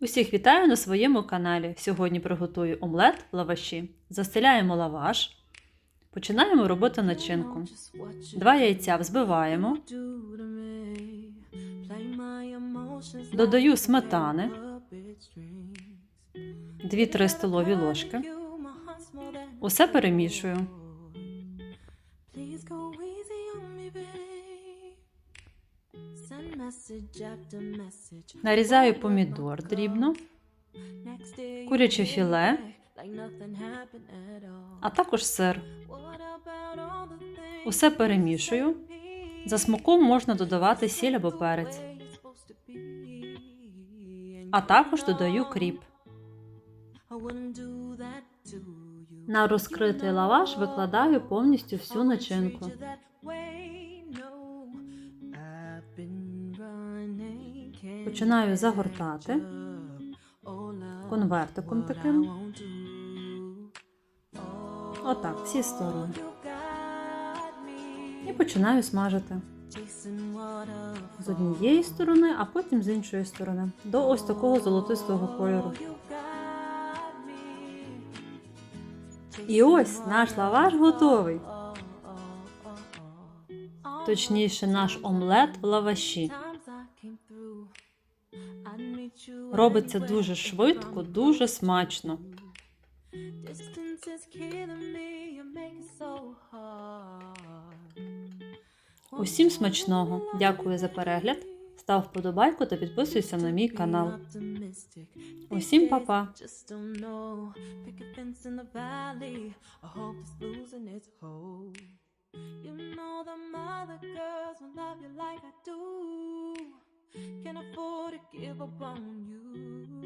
Усіх вітаю на своєму каналі. Сьогодні приготую омлет лаваші. Застеляємо лаваш. Починаємо робити начинку. Два яйця взбиваємо. Додаю сметани. 2-3 столові ложки. Усе перемішую. Нарізаю помідор дрібно, куряче філе, а також сир. Усе перемішую. За смаком можна додавати сіль або перець. А також додаю кріп. На розкритий лаваш викладаю повністю всю начинку. Починаю загортати конвертиком таким. Отак, всі сторони. І починаю смажити з однієї сторони, а потім з іншої сторони. До ось такого золотистого кольору. І ось наш лаваш готовий. Точніше, наш омлет в лаваші. Робиться дуже швидко, дуже смачно. Усім смачного. Дякую за перегляд. Став вподобайку та підписуйся на мій канал. Усім па-па! give up on you.